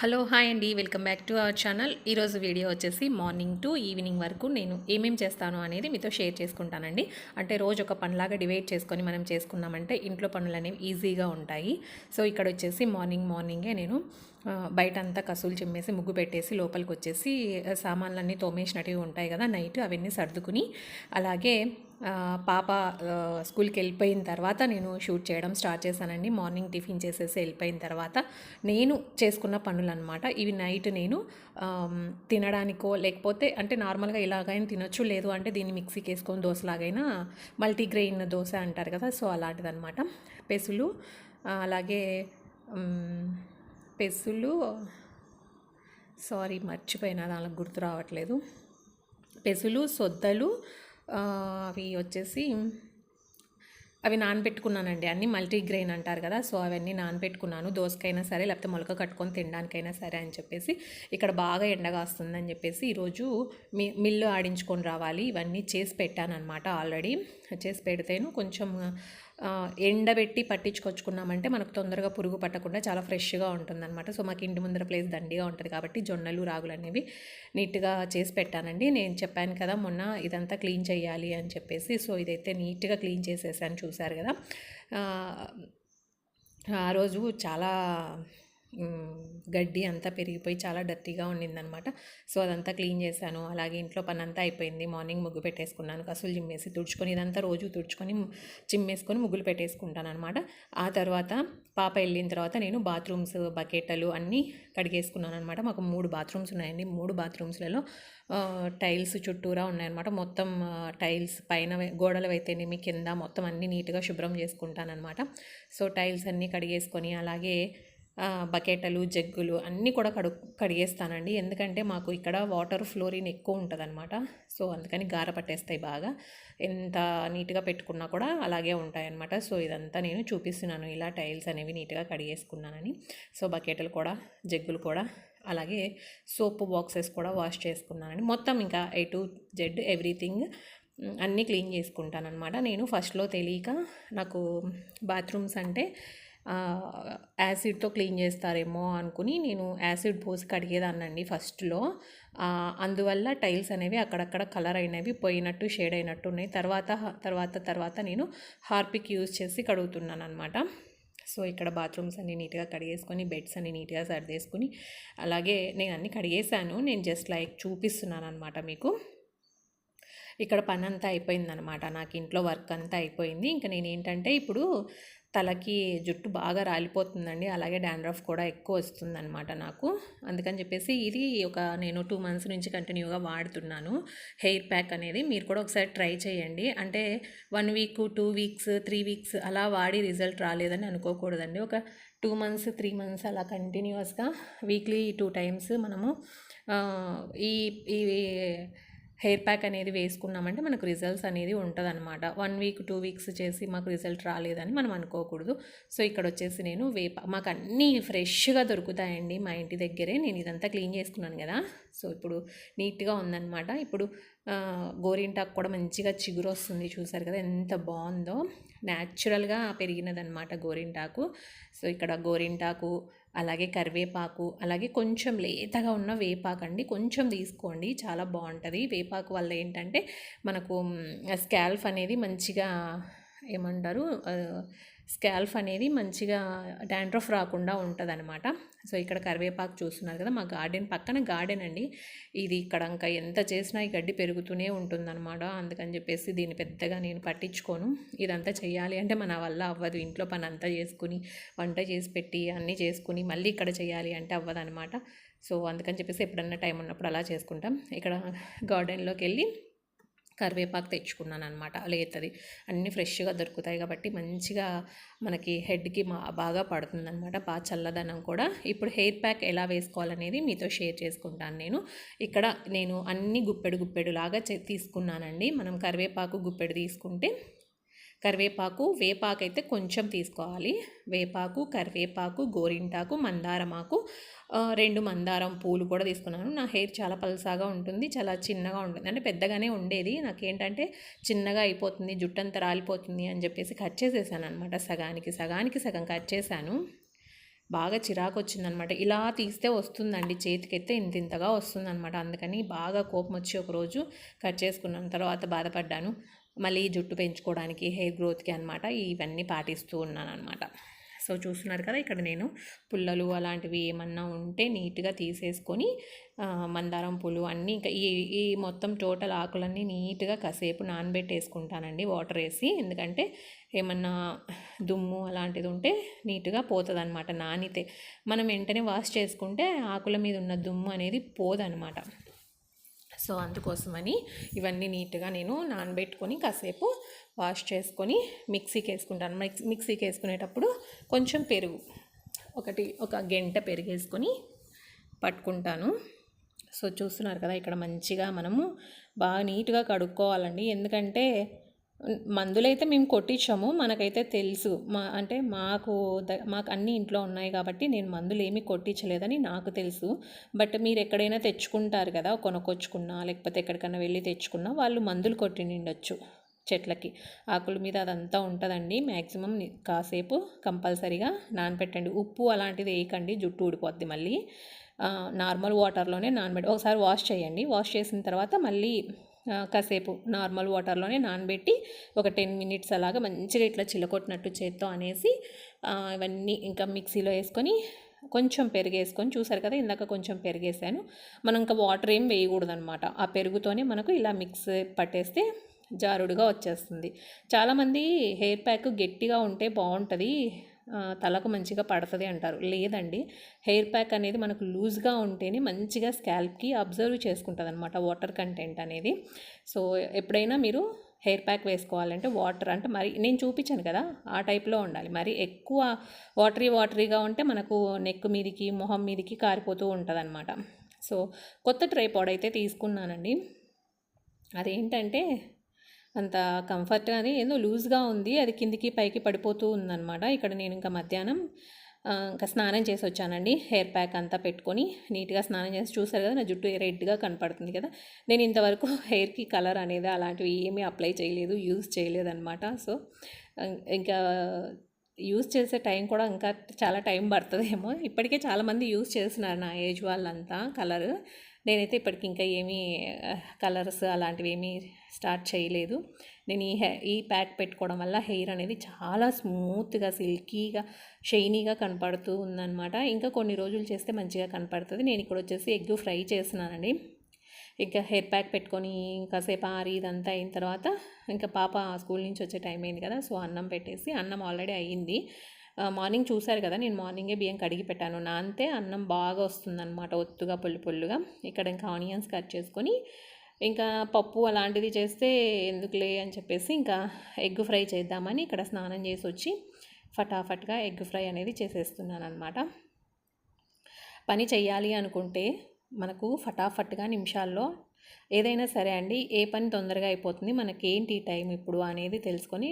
Hello hi అండి. Welcome back to our channel. ఈరోజు video వచ్చేసి మార్నింగ్ టు ఈవినింగ్ వరకు నేను ఏమేం చేస్తాను అనేది మీతో షేర్ చేసుకుంటానండి. అంటే రోజు ఒక పనిలాగా డివైడ్ చేసుకొని మనం చేసుకున్నామంటే ఇంట్లో పనులు అనేవి ఈజీగా ఉంటాయి. సో ఇక్కడ వచ్చేసి మార్నింగ్ మార్నింగే నేను బయట అంతా కసులు చిమ్మేసి ముగ్గు పెట్టేసి లోపలికి వచ్చేసి సామాన్లన్నీ తోమేసినట్టుగా ఉంటాయి కదా నైట్ అవన్నీ సర్దుకుని అలాగే పాప స్కూల్కి వెళ్ళిపోయిన తర్వాత నేను షూట్ చేయడం స్టార్ట్ చేశానండి. మార్నింగ్ టిఫిన్ చేసేసి వెళ్ళిపోయిన తర్వాత నేను చేసుకున్న పనులు అనమాట ఇవి నైట్ నేను తినడానికో లేకపోతే అంటే నార్మల్గా ఇలాగైనా తినొచ్చు లేదు అంటే దీన్ని మిక్సీకి వేసుకొని దోశలాగైనా మల్టీగ్రెయిన్ దోశ అంటారు కదా సో అలాంటిదనమాట పెసులు అలాగే పెసులు. సారీ మర్చిపోయినా దానికి గుర్తు రావట్లేదు. పెసులు సొద్దలు అవి వచ్చేసి అవి నానబెట్టుకున్నానండి. అన్నీ మల్టీగ్రెయిన్ అంటారు కదా సో అవన్నీ నానబెట్టుకున్నాను. దోసకైనా సరే లేకపోతే మొలక కట్టుకొని తినడానికైనా సరే అని చెప్పేసి ఇక్కడ బాగా ఎండగా వస్తుందని చెప్పేసి ఈరోజు మి మిల్లు ఆడించుకొని రావాలి. ఇవన్నీ చేసి పెట్టాను అనమాట ఆల్రెడీ. చేసి పెడితేను కొంచెం ఎండబెట్టి పట్టించుకొచ్చుకున్నామంటే మనకు తొందరగా పురుగు పట్టకుండా చాలా ఫ్రెష్గా ఉంటుందన్నమాట. సో మాకు ఇంటి ముందర ప్లేస్ దండిగా ఉంటుంది కాబట్టి జొన్నలు రాగులు అనేవి నీట్గా చేసి పెట్టానండి. నేను చెప్పాను కదా మొన్న ఇదంతా క్లీన్ చేయాలి అని చెప్పేసి. సో ఇదైతే నీట్గా క్లీన్ చేసేసాను చూశారు కదా. ఆ, రోజు చాలా గడ్డి అంతా పెరిగిపోయి చాలా డర్టీగా ఉండిందనమాట సో అదంతా క్లీన్ చేశాను. అలాగే ఇంట్లో పని అంతా అయిపోయింది. మార్నింగ్ ముగ్గు పెట్టేసుకున్నాను. కసులు చిమ్మేసి తుడుచుకొని ఇదంతా రోజు తుడుచుకొని చిమ్మేసుకొని ముగ్గులు పెట్టేసుకుంటాను అనమాట ఆ తర్వాత పాప వెళ్ళిన తర్వాత నేను బాత్రూమ్స్ బకెట్లు అన్నీ కడిగేసుకున్నాను అనమాట మాకు మూడు బాత్రూమ్స్ ఉన్నాయండి. మూడు బాత్రూమ్స్లలో టైల్స్ చుట్టూరా ఉన్నాయన్నమాట. మొత్తం టైల్స్ పైన గోడలు గోడలు అయితేనేమి కింద మొత్తం అన్నీ నీట్గా శుభ్రం చేసుకుంటానమాట సో టైల్స్ అన్నీ కడిగేసుకొని అలాగే బకెటలు జగ్గులు అన్నీ కూడా కడు కడిగేస్తానండి. ఎందుకంటే మాకు ఇక్కడ వాటర్ ఫ్లోరిన్ ఎక్కువ ఉంటుందన్నమాట. సో అందుకని గార పట్టేస్తాయి బాగా. ఎంత నీట్గా పెట్టుకున్నా కూడా అలాగే ఉంటాయన్నమాట. సో ఇదంతా నేను చూపిస్తున్నాను. ఇలా టైల్స్ అనేవి నీట్గా కడిగేసుకున్నానని. సో బకెట్లు కూడా జగ్గులు కూడా అలాగే సోప్ బాక్సెస్ కూడా వాష్ చేసుకున్నానని. మొత్తం ఇంకా ఏ టు జెడ్ ఎవ్రీథింగ్ అన్నీ క్లీన్ చేసుకుంటానమాట నేను ఫస్ట్లో తెలియక నాకు బాత్రూమ్స్ అంటే యాసిడ్తో క్లీన్ చేస్తారేమో అనుకుని నేను యాసిడ్ పోసి కడిగేదాన్నండి ఫస్ట్లో. అందువల్ల టైల్స్ అనేవి అక్కడక్కడ కలర్ అయినవి పోయినట్టు షేడ్ అయినట్టు ఉన్నాయి. తర్వాత తర్వాత తర్వాత నేను హార్పిక్ యూజ్ చేసి కడుగుతున్నాను అనమాట సో ఇక్కడ బాత్రూమ్స్ అన్ని నీట్గా కడిగేసుకొని బెడ్స్ అన్ని నీట్గా సర్దేసుకుని అలాగే నేను అన్ని కడిగేసాను నేను జస్ట్ లైక్ చూపిస్తున్నాను అనమాట మీకు. ఇక్కడ పని అంతా అయిపోయిందనమాట నాకు ఇంట్లో వర్క్ అంతా అయిపోయింది. ఇంకా నేను ఏంటంటే ఇప్పుడు తలకి జుట్టు బాగా రాలిపోతుందండి. అలాగే డాండ్రఫ్ కూడా ఎక్కువ వస్తుందన్నమాట నాకు. అందుకని చెప్పేసి ఇది ఒక నేను టూ మంత్స్ నుంచి కంటిన్యూగా వాడుతున్నాను. హెయిర్ ప్యాక్ అనేది మీరు కూడా ఒకసారి ట్రై చేయండి. అంటే one week two weeks three weeks అలా వాడి రిజల్ట్ రాలేదని అనుకోకూడదండి. ఒక టూ మంత్స్ త్రీ మంత్స్ అలా కంటిన్యూస్గా వీక్లీ టూ టైమ్స్ మనము ఈ ఈ హెయిర్ ప్యాక్ అనేది వేసుకున్నామంటే మనకు రిజల్ట్స్ అనేది ఉంటుంది అనమాట వన్ వీక్ టూ వీక్స్ చేసి మాకు రిజల్ట్ రాలేదని మనం అనుకోకూడదు. సో ఇక్కడ వచ్చేసి నేను వేప మాకు అన్నీ ఫ్రెష్గా దొరుకుతాయండి మా ఇంటి దగ్గరే. నేను ఇదంతా క్లీన్ చేసుకున్నాను కదా. సో ఇప్పుడు నీట్గా ఉందన్నమాట. ఇప్పుడు గోరింటాకు కూడా మంచిగా చిగురు వస్తుంది చూసారు కదా ఎంత బాగుందో. న్యాచురల్గా పెరిగినదనమాట గోరింటాకు. సో ఇక్కడ గోరింటాకు అలాగే కరివేపాకు అలాగే కొంచెం లేతగా ఉన్న వేపాకు అండి. కొంచెం తీసుకోండి చాలా బాగుంటుంది. వేపాకు వల్ల ఏంటంటే మనకు స్కాల్ఫ్ అనేది మంచిగా ఏమంటారు స్కాల్ఫ్ అనేది మంచిగా డాండ్రఫ్ రాకుండా ఉంటుంది అనమాట సో ఇక్కడ కరివేపాకు చూస్తున్నారు కదా మా గార్డెన్ పక్కన గార్డెన్ అండి. ఇది ఇక్కడ ఇంకా ఎంత చేసినా ఈ గడ్డి పెరుగుతూనే ఉంటుందన్నమాట. అందుకని చెప్పేసి దీన్ని పెద్దగా నేను పట్టించుకోను. ఇదంతా చేయాలి అంటే మన వల్ల అవ్వదు. ఇంట్లో పని అంతా చేసుకుని వంట చేసి పెట్టి అన్నీ చేసుకుని మళ్ళీ ఇక్కడ చేయాలి అంటే అవ్వదనమాట సో అందుకని చెప్పేసి ఎప్పుడన్నా టైం ఉన్నప్పుడు అలా చేసుకుంటాం. ఇక్కడ గార్డెన్లోకి వెళ్ళి కరివేపాకు తెచ్చుకున్నాను అనమాట లేతది. అన్నీ ఫ్రెష్గా దొరుకుతాయి కాబట్టి మంచిగా మనకి హెడ్కి మా బాగా పడుతుందన్నమాట. బాగా చల్లదనం కూడా. ఇప్పుడు హెయిర్ ప్యాక్ ఎలా వేసుకోవాలనేది మీతో షేర్ చేసుకుంటాను నేను. ఇక్కడ నేను అన్ని గుప్పెడు గుప్పెడు లాగా చే- తీసుకున్నానండి. మనం కరివేపాకు గుప్పెడు తీసుకుంటే కరివేపాకు వేపాకు అయితే కొంచెం తీసుకోవాలి. వేపాకు కరివేపాకు గోరింటాకు మందారమాకు రెండు మందారం పూలు కూడా తీసుకున్నాను. నా హెయిర్ చాలా పల్సాగా ఉంటుంది చాలా చిన్నగా ఉంటుంది. అంటే పెద్దగానే ఉండేది. నాకేంటంటే చిన్నగా అయిపోతుంది జుట్టు అంతా రాలిపోతుంది అని చెప్పేసి కట్ చేసేసాను అనమాట సగానికి సగానికి సగం కట్ చేశాను. బాగా చిరాకు వచ్చిందనమాట ఇలా తీస్తే వస్తుందండి చేతికైతే ఇంత ఇంతగా వస్తుందనమాట అందుకని బాగా కోపం వచ్చి ఒకరోజు కట్ చేసుకున్నాను. తర్వాత బాధపడ్డాను. మళ్ళీ జుట్టు పెంచుకోవడానికి హెయిర్ గ్రోత్కి అనమాట ఇవన్నీ పాటిస్తూ ఉన్నాను అనమాట సో చూస్తున్నారు కదా ఇక్కడ నేను పుల్లలు అలాంటివి ఏమన్నా ఉంటే నీట్గా తీసేసుకొని మందారం పూలు అన్నీ ఇంకా ఈ ఈ మొత్తం టోటల్ ఆకులన్నీ నీట్గా కాసేపు నానబెట్టేసుకుంటానండి వాటర్ వేసి. ఎందుకంటే ఏమన్నా దుమ్ము అలాంటిది ఉంటే నీట్గా పోతుంది అనమాట నానితే మనం వెంటనే వాష్ చేసుకుంటే ఆకుల మీద ఉన్న దుమ్ము అనేది పోదనమాట సో అందుకోసమని ఇవన్నీ నీట్గా నేను నానబెట్టుకొని కాసేపు వాష్ చేసుకొని మిక్సీకి వేసుకుంటాను. మిక్స్ మిక్సీకి వేసుకునేటప్పుడు కొంచెం పెరుగు. ఒకటి ఒక గంట పెరుగు వేసుకొని పట్టుకుంటాను. సో చూస్తున్నారు కదా ఇక్కడ మంచిగా మనము బాగా నీట్గా కడుక్కోవాలండి. ఎందుకంటే మందులైతే మేము కొట్టించాము. మనకైతే తెలుసు. మా అంటే మాకు ద- మాకు అన్నీ ఇంట్లో ఉన్నాయి కాబట్టి నేను మందులు ఏమీ కొట్టించలేదని నాకు తెలుసు. బట్ మీరు ఎక్కడైనా తెచ్చుకుంటారు కదా కొనుక్కొచ్చుకున్నా లేకపోతే ఎక్కడికైనా వెళ్ళి తెచ్చుకున్నా వాళ్ళు మందులు కొట్టి నిండొచ్చు చెట్లకి. ఆకుల మీద అదంతా ఉంటుందండి. మ్యాక్సిమం కాసేపు కంపల్సరీగా నానబెట్టండి ఉప్పు అలాంటిది వేయకండి. జుట్టు ఊడిపోద్ది మళ్ళీ. నార్మల్ వాటర్లోనే నానబెట్టి ఒకసారి వాష్ చేయండి. వాష్ చేసిన తర్వాత మళ్ళీ కాసేపు నార్మల్ వాటర్లోనే నానబెట్టి ఒక టెన్ మినిట్స్ అలాగా మంచిగా ఇట్లా చిలకొట్టినట్టు చేత్తో అనేసి ఇవన్నీ ఇంకా మిక్సీలో వేసుకొని కొంచెం పెరిగేసుకొని చూసారు కదా ఇందాక కొంచెం పెరిగేసాను. మనం ఇంకా వాటర్ ఏం వేయకూడదనమాట ఆ పెరుగుతోనే మనకు ఇలా మిక్స్ పట్టేస్తే జారుడుగా వచ్చేస్తుంది. చాలామంది హెయిర్ ప్యాక్ గట్టిగా ఉంటే బాగుంటుంది తలకు మంచిగా పడుతుంది అంటారు. లేదండి. హెయిర్ ప్యాక్ అనేది మనకు లూజ్గా ఉంటేనే మంచిగా స్కాల్ప్కి అబ్జర్వ్ చేసుకుంటుంది అనమాట వాటర్ కంటెంట్ అనేది. సో ఎప్పుడైనా మీరు హెయిర్ ప్యాక్ వేసుకోవాలంటే వాటర్ అంటే మరి నేను చూపించాను కదా ఆ టైప్లో ఉండాలి. మరి ఎక్కువ వాటరీ వాటరీగా ఉంటే మనకు నెక్ మీదికి మొహం మీదికి కారిపోతూ ఉంటుంది అనమాట సో కొత్త ట్రైపాడ్ అయితే తీసుకున్నానండి. అదేంటంటే అంత కంఫర్ట్ కానీ ఏదో లూజ్గా ఉంది. అది కిందికి పైకి పడిపోతూ ఉందన్నమాట. ఇక్కడ నేను ఇంకా మధ్యాహ్నం ఇంకా స్నానం చేసి వచ్చానండి. హెయిర్ ప్యాక్ అంతా పెట్టుకొని నీట్గా స్నానం చేసి చూసారు కదా నా జుట్టు రెడ్గా కనపడుతుంది కదా. నేను ఇంతవరకు హెయిర్కి కలర్ అనేది అలాంటివి ఏమీ అప్లై చేయలేదు యూజ్ చేయలేదు అనమాట సో ఇంకా యూజ్ చేసే టైం కూడా ఇంకా చాలా టైం పడుతుందేమో. ఇప్పటికే చాలామంది యూజ్ చేస్తున్నారు నా ఏజ్ వాళ్ళంతా కలర్ నేనైతే ఇప్పటికి ఇంకా ఏమీ కలర్స్ అలాంటివి ఏమీ స్టార్ట్ చేయలేదు. నేను ఈ హె ఈ ప్యాక్ పెట్టుకోవడం వల్ల హెయిర్ అనేది చాలా స్మూత్గా సిల్కీగా షైనీగా కనపడుతూ ఉందన్నమాట. ఇంకా కొన్ని రోజులు చేస్తే మంచిగా కనపడుతుంది. నేను ఇక్కడ వచ్చేసి ఎగ్ ఫ్రై చేస్తున్నానండి. ఇంకా హెయిర్ ప్యాక్ పెట్టుకొని కాసేపు ఆరి ఇదంతా అయిన తర్వాత ఇంకా పాప స్కూల్ నుంచి వచ్చే టైం అయింది కదా సో అన్నం పెట్టేసి అన్నం ఆల్రెడీ అయ్యింది. మార్నింగ్ చూశారు కదా నేను మార్నింగే బియ్యం కడిగి పెట్టాను. నాంతే అన్నం బాగా వస్తుందన్నమాట ఒత్తుగా పొల్లు పొల్లుగా. ఇక్కడ ఇంకా ఆనియన్స్ కట్ చేసుకొని ఇంకా పప్పు అలాంటిది చేస్తే ఎందుకులే అని చెప్పేసి ఇంకా ఎగ్ ఫ్రై చేద్దామని ఇక్కడ స్నానం చేసి వచ్చి ఫటాఫట్గా ఎగ్ ఫ్రై అనేది చేసేస్తున్నాను అనమాట పని చెయ్యాలి అనుకుంటే మనకు ఫటాఫట్గా నిమిషాల్లో ఏదైనా సరే అండి ఏ పని తొందరగా అయిపోతుంది మనకి ఏంటి ఈ టైం ఇప్పుడు అనేది తెలుసుకొని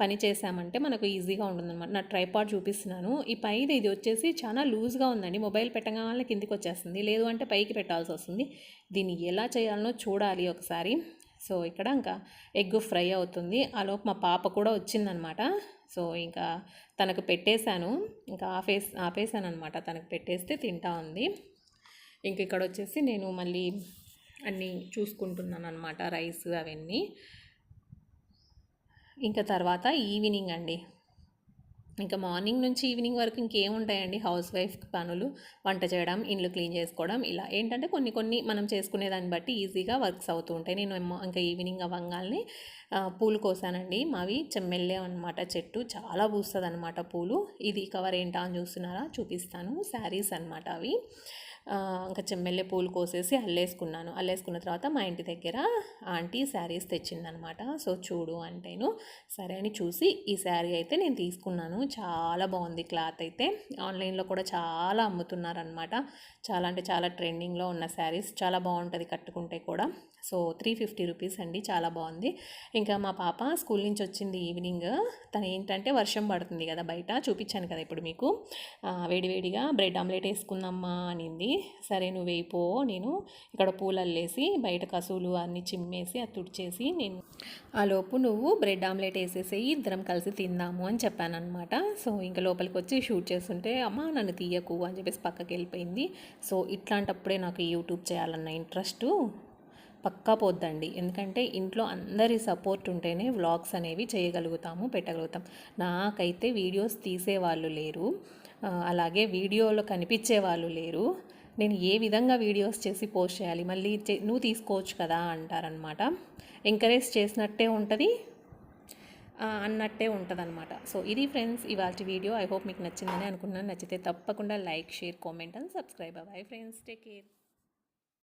పని చేసామంటే మనకు ఈజీగా ఉంటుందన్నమాట. నా ట్రైపాడ్ చూపిస్తున్నాను. ఈ పైది ఇది వచ్చేసి చాలా లూజ్గా ఉందండి. మొబైల్ పెట్టగానే కిందికి వచ్చేస్తుంది. లేదు అంటే పైకి పెట్టాల్సి వస్తుంది. దీన్ని ఎలా చేయాలనో చూడాలి ఒకసారి. సో ఇక్కడ ఇంకా ఎగ్ ఫ్రై అవుతుంది. ఆలోపు మా పాప కూడా వచ్చిందనమాట సో ఇంకా తనకు పెట్టేశాను. ఇంకా ఆపేసి ఆపేసాను అనమాట తనకు పెట్టేస్తే తింటా ఉంది. ఇంక ఇక్కడ వచ్చేసి నేను మళ్ళీ అన్నీ చూసుకుంటున్నాను అనమాట రైస్ అవన్నీ. ఇంకా తర్వాత ఈవినింగ్ అండి. ఇంకా మార్నింగ్ నుంచి ఈవినింగ్ వరకు ఇంకేముంటాయండి హౌస్ వైఫ్ పనులు వంట చేయడం ఇండ్లు క్లీన్ చేసుకోవడం ఇలా ఏంటంటే కొన్ని కొన్ని మనం చేసుకునే దాన్ని బట్టి ఈజీగా వర్క్స్ అవుతూ ఉంటాయి. నేను ఇంకా ఈవినింగ్ అవ్వగానే పూలు కోసానండి. మావి చెమ్మెల్లే అనమాట చెట్టు. చాలా పూస్తుంది అనమాట పూలు. ఇది కవర్ ఏంటా అని చూస్తున్నారా? చూపిస్తాను. శారీస్ అనమాట అవి. ఇంకా చెమ్మెల్లె పూలు కోసేసి అల్లేసుకున్నాను. అల్లేసుకున్న తర్వాత మా ఇంటి దగ్గర ఆంటీ శారీస్ తెచ్చిందనమాట. సో చూడు అంటేను సరే అని చూసి ఈ శారీ అయితే నేను తీసుకున్నాను. చాలా బాగుంది క్లాత్ అయితే. ఆన్లైన్లో కూడా చాలా అమ్ముతున్నారనమాట. చాలా అంటే చాలా ట్రెండింగ్లో ఉన్న శారీస్. చాలా బాగుంటుంది కట్టుకుంటే కూడా. సో త్రీ ఫిఫ్టీ రూపీస్ అండి. చాలా బాగుంది. ఇంకా మా పాప స్కూల్ నుంచి వచ్చింది ఈవినింగ్. తను ఏంటంటే వర్షం పడుతుంది కదా బయట. చూపించాను కదా ఇప్పుడు మీకు. వేడివేడిగా బ్రెడ్ ఆమ్లెట్ వేసుకుందామా అనింది. సరే నువ్వు వేయిపో నేను ఇక్కడ పూలు అల్లేసి బయట కసువులు అన్ని చిమ్మేసి అది తుడిచేసి నేను ఆ లోపు నువ్వు బ్రెడ్ ఆమ్లెట్ వేసేసేయి ఇద్దరం కలిసి తిందాము అని చెప్పానమాట సో ఇంకా లోపలికి వచ్చి షూట్ చేస్తుంటే అమ్మ నన్ను తీయకు అని చెప్పేసి పక్కకి వెళ్ళిపోయింది. సో ఇట్లాంటప్పుడే నాకు యూట్యూబ్ చేయాలన్న ఇంట్రెస్ట్ పక్కా పోద్దండి. ఎందుకంటే ఇంట్లో అందరి సపోర్ట్ ఉంటేనే వ్లాగ్స్ అనేవి చేయగలుగుతాము పెట్టగలుగుతాం. నాకైతే వీడియోస్ తీసేవాళ్ళు లేరు. అలాగే వీడియోలో కనిపించే వాళ్ళు లేరు. నేను ఏ విధంగా వీడియోస్ చేసి పోస్ట్ చేయాలి? మళ్ళీ చే- నువ్వు తీసుకోవచ్చు కదా అంటారనమాట ఎంకరేజ్ చేసినట్టే ఉంటుంది. అన్నట్టే ఉంటుందన్నమాట. సో ఇది ఫ్రెండ్స్ ఇవాళ వీడియో. ఐ హోప్ మీకు నచ్చిందని అనుకున్నాను నచ్చితే తప్పకుండా like share comment and subscribe. అవ్వాలి ఫ్రెండ్స్ టేక్ కేర్